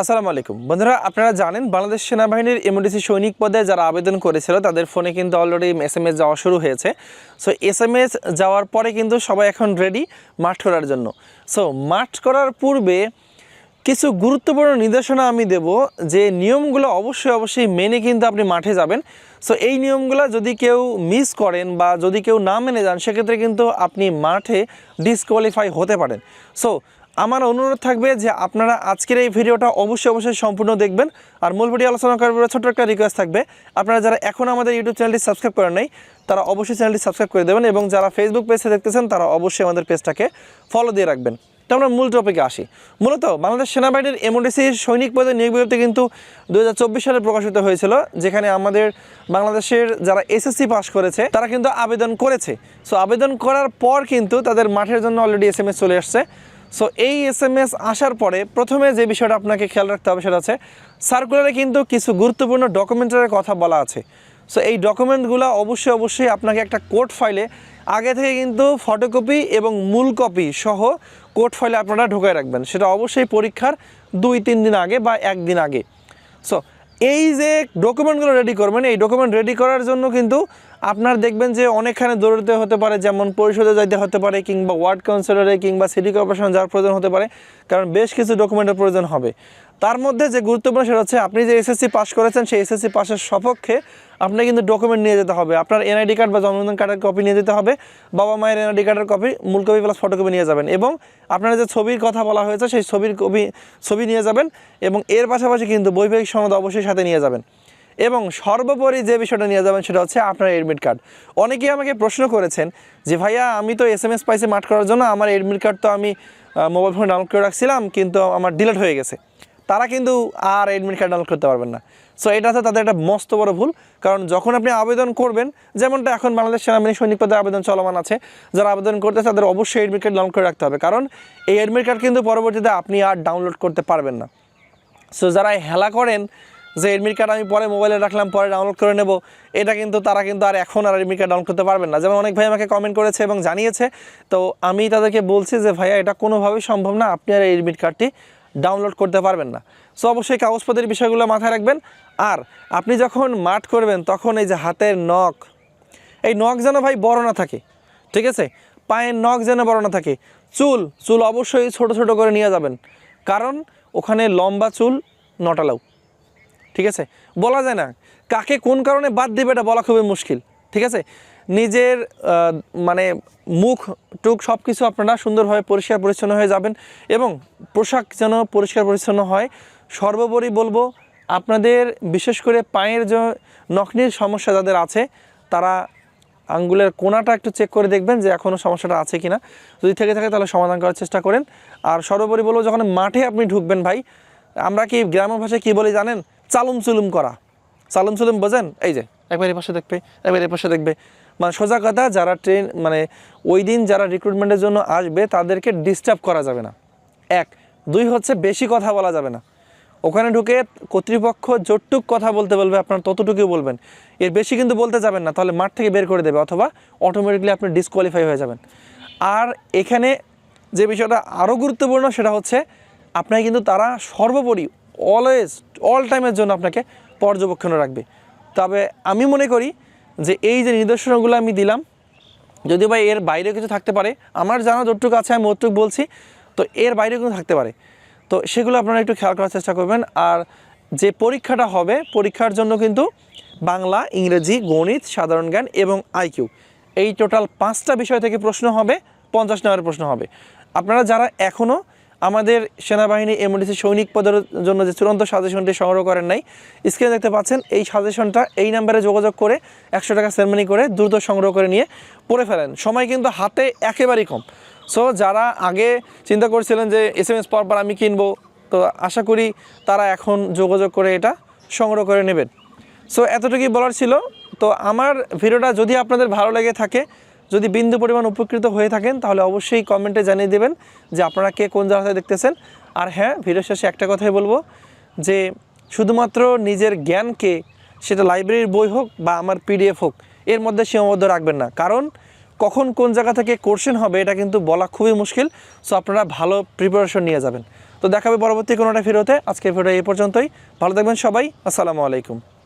আসসালামু আলাইকুম। বন্ধুরা, আপনারা জানেন বাংলাদেশ সেনাবাহিনীর এমডিসি সৈনিক পদে যারা আবেদন করেছিল, তাদের ফোনে কিন্তু অলরেডি এস এম যাওয়া শুরু হয়েছে। সো এস এম এস যাওয়ার পরে কিন্তু সবাই এখন রেডি মাঠ করার জন্য। সো মাঠ করার পূর্বে কিছু গুরুত্বপূর্ণ নির্দেশনা আমি দেব যে নিয়মগুলো অবশ্যই অবশ্যই মেনে কিন্তু আপনি মাঠে যাবেন। সো এই নিয়মগুলো যদি কেউ মিস করেন বা যদি কেউ না মেনে যান, সেক্ষেত্রে কিন্তু আপনি মাঠে ডিসকোয়ালিফাই হতে পারেন। সো আমার অনুরোধ থাকবে যে আপনারা আজকের এই ভিডিওটা অবশ্যই অবশ্যই সম্পূর্ণ দেখবেন। আর মূল ভিডিও আলোচনা করার ছোট্ট একটা রিকোয়েস্ট থাকবে। আপনারা যারা এখন আমাদের ইউটিউব চ্যানেলটি সাবস্ক্রাইব করেন নাই, তারা অবশ্যই চ্যানেলটি সাবস্ক্রাইব করে দেবেন এবং যারা ফেসবুক পেজে দেখতেছেন, তারা অবশ্যই আমাদের পেজটাকে ফলো দিয়ে রাখবেন। তো আমরা মূল টপিকে আসি। মূলত বাংলাদেশ সেনাবাহিনীর এমওডিসি সৈনিক পদে নিয়োগ বিজ্ঞপ্তি কিন্তু দু হাজার চব্বিশ সালে প্রকাশিত হয়েছিল, যেখানে আমাদের বাংলাদেশের যারা এসএসসি পাস করেছে, তারা কিন্তু আবেদন করেছে। সো আবেদন করার পর কিন্তু তাদের মাঠের জন্য অলরেডি এস চলে আসছে। সো এই এস এম এস আসার পরে প্রথমে যে বিষয়টা আপনাকে খেয়াল রাখতে হবে সেটা হচ্ছে সার্কুলারে কিন্তু কিছু গুরুত্বপূর্ণ ডকুমেন্টের কথা বলা আছে। সো এই ডকুমেন্টগুলো অবশ্যই অবশ্যই আপনাকে একটা কোড ফাইলে আগে থেকে কিন্তু ফটোকপি এবং মূল কপি সহ কোড ফাইলে আপনারা ঢোকায় রাখবেন। সেটা অবশ্যই পরীক্ষার দুই, তিন দিন আগে বা একদিন আগে। সো এই যে ডকুমেন্টগুলো রেডি করবেন, এই ডকুমেন্ট রেডি করার জন্য কিন্তু আপনার দেখবেন যে অনেকখানে দৌড়তে হতে পারে, যেমন পরিষদে যাইতে হতে পারে, কিংবা ওয়ার্ড কাউন্সিলরে, কিংবা সিটি কর্পোরেশন যাওয়ার প্রয়োজন হতে পারে, কারণ বেশ কিছু ডকুমেন্টের প্রয়োজন হবে। তার মধ্যে যে গুরুত্বপূর্ণ সেটা হচ্ছে, আপনি যে এসএসসি পাস করেছেন, সেই এসএসসি পাসের সপক্ষে আপনাকে কিন্তু ডকুমেন্ট নিয়ে যেতে হবে। আপনার এনআইডি কার্ড বা জন্মদিন কার্ডের কপি নিয়ে যেতে হবে, বাবা মায়ের এনআইডি কার্ডের কপি মূল কপি প্লাস ফটোকপি নিয়ে যাবেন এবং আপনার যে ছবির কথা বলা হয়েছে, সেই ছবির কপি ছবি নিয়ে যাবেন এবং এর পাশাপাশি কিন্তু বৈবাহিক সনদ অবশ্যই সাথে নিয়ে যাবেন। এবং সর্বোপরি যে বিষয়টা নিয়ে যাবেন সেটা হচ্ছে আপনার এডমিট কার্ড অনেকেই আমাকে প্রশ্ন করেছেন যে, ভাইয়া, আমি তো এস এম এস পাইছি মাঠ করার জন্য, আমার এডমিট কার্ড তো আমি মোবাইল ফোনে ডাউনলোড করে রাখছিলাম, কিন্তু আমার ডিলেট হয়ে গেছে। তারা কিন্তু আর এডমিট কার্ড ডাউনলোড করতে পারবেন না। সো এটা হচ্ছে তাদের একটা মস্ত বড় ভুল, কারণ যখন আপনি আবেদন করবেন, যেমনটা এখন বাংলাদেশ সেনাবাহিনী সৈনিক পদে আবেদন চলমান আছে, যারা আবেদন করতে তাদের অবশ্যই এডমিট কার্ড ডাউনলোড করে রাখতে হবে, কারণ এই এডমিট কার্ড কিন্তু পরবর্তীতে আপনি আর ডাউনলোড করতে পারবেন না। সো যারা হেলা করেন যে এডমিট কার্ড আমি পরে মোবাইলে রাখলাম, পরে ডাউনলোড করে নেব, এটা কিন্তু তারা কিন্তু আর এখন আর এডমিট কার্ড ডাউনলোড করতে পারবেন না। যেমন অনেক ভাই আমাকে কমেন্ট করেছে এবং জানিয়েছে, তো আমি তাদেরকে বলছি যে, ভাইয়া, এটা কোনোভাবেই সম্ভব না, আপনি আর এই এডমিট কার্ডটি ডাউনলোড করতে পারবেন না। সো অবশ্যই কাগজপত্রের বিষয়গুলো মাথায় রাখবেন। আর আপনি যখন মাঠ করবেন, তখন এই যে হাতের নখ, এই নখ যেন ভাই বড় না থাকে, ঠিক আছে? পায়ের নখ যেন বড় না থাকে, চুল চুল অবশ্যই ছোট ছোট করে নিয়ে যাবেন। কারণ ওখানে লম্বা চুল নটালাও ঠিক আছে? বলা যায় না। কাকে কোন কারণে বাদ দেবে এটা বলা খুবই মুশকিল। ঠিক আছে? নিজের মানে মুখ, টুক সব কিছু আপনারা সুন্দরভাবে পরিষ্কার পরিচ্ছন্ন হয়ে যাবেন এবং পোশাক যেন পরিষ্কার পরিচ্ছন্ন হয়। সর্বোপরি বলব, আপনাদের বিশেষ করে পায়ের যে নখনির সমস্যা যাদের আছে, তারা আঙ্গুলের কোনাটা একটু চেক করে দেখবেন যে এখনও সমস্যাটা আছে কিনা। যদি থেকে থাকে তাহলে সমাধান করার চেষ্টা করেন। আর সর্বোপরি বলব, যখন মাঠে আপনি ঢুকবেন ভাই, আমরা কি গ্রাম্য ভাষায় কী বলি জানেন? চালুম চুলুম করা। চালুম চুলুম বোঝেন? এই যে, একবার এই পাশে দেখবে, একবার এই পাশে দেখবে। মানে সোজা কথা, যারা ট্রেন মানে ওই দিন যারা রিক্রুটমেন্টের জন্য আসবে, তাদেরকে ডিস্টার্ব করা যাবে না। এক। দুই হচ্ছে বেশি কথা বলা যাবে না। ওখানে ঢুকে কর্তৃপক্ষ যতটুক কথা বলতে বলবে, আপনার ততটুকুই বলবেন। এর বেশি কিন্তু বলতে যাবেন না, তাহলে মাঠ থেকে বের করে দেবে, অথবা অটোমেটিকলি আপনি ডিসকোয়ালিফাই হয়ে যাবেন। আর এখানে যে বিষয়টা আরও গুরুত্বপূর্ণ, সেটা হচ্ছে আপনাকে কিন্তু তারা সর্বোপরি অলওয়েজ অল টাইমের জন্য আপনাকে পর্যবেক্ষণে রাখবে। তবে আমি মনে করি যে এই যে নির্দেশনাগুলো আমি দিলাম যদি বা এর বাইরে কিছু থাকতে পারে, আমার জানা যতটুকু আছে, আমি অতটুকু বলছি, তো এর বাইরে কিন্তু থাকতে পারে। তো সেগুলো আপনারা একটু খেয়াল করার চেষ্টা করবেন। আর যে পরীক্ষাটা হবে, পরীক্ষার জন্য কিন্তু বাংলা, ইংরেজি, গণিত, সাধারণ জ্ঞান এবং আইকিউ এই টোটাল পাঁচটা বিষয় থেকে প্রশ্ন হবে, পঞ্চাশ নম্বরের প্রশ্ন হবে। আপনারা যারা এখনও আমাদের সেনাবাহিনী এমডিসি সৈনিক পদের জন্য যে চূড়ান্ত সাজেশনটি সংগ্রহ করেন নাই স্ক্রিনে দেখতে পাচ্ছেন, এই সাজেশনটা এই নাম্বারে যোগাযোগ করে একশো টাকা সেরমানি করে দ্রুত সংগ্রহ করে নিয়ে পড়ে ফেলেন। সময় কিন্তু হাতে একেবারেই কম। সো যারা আগে চিন্তা করছিলেন যে এস এম এস পর পর আমি কিনবো, তো আশা করি তারা এখন যোগাযোগ করে এটা সংগ্রহ করে নেবেন। সো এতটুকুই বলার ছিল। তো আমার ভিডিওটা যদি আপনাদের ভালো লেগে থাকে যদি বিন্দু পরিমাণ উপকৃত হয়ে থাকেন, তাহলে অবশ্যই কমেন্টে জানিয়ে দেবেন যে আপনারা কে কোন জায়গাতে দেখতেছেন। আর হ্যাঁ ভিডিও শেষে একটা কথাই বলব যে শুধুমাত্র নিজের জ্ঞানকে সেটা লাইব্রেরির বই হোক বা আমার পিডিএফ হোক, এর মধ্যে সীমাবদ্ধ রাখবেন না। কারণ কখন কোন জায়গা থেকে কোশ্চেন হবে, এটা কিন্তু বলা খুবই মুশকিল। সো আপনারা ভালো প্রিপারেশন নিয়ে যাবেন। তো দেখাবে পরবর্তী কোনোটা ফেরোতে আজকের ভিডিও এই পর্যন্তই। ভালো থাকবেন সবাই। আসসালামু আলাইকুম।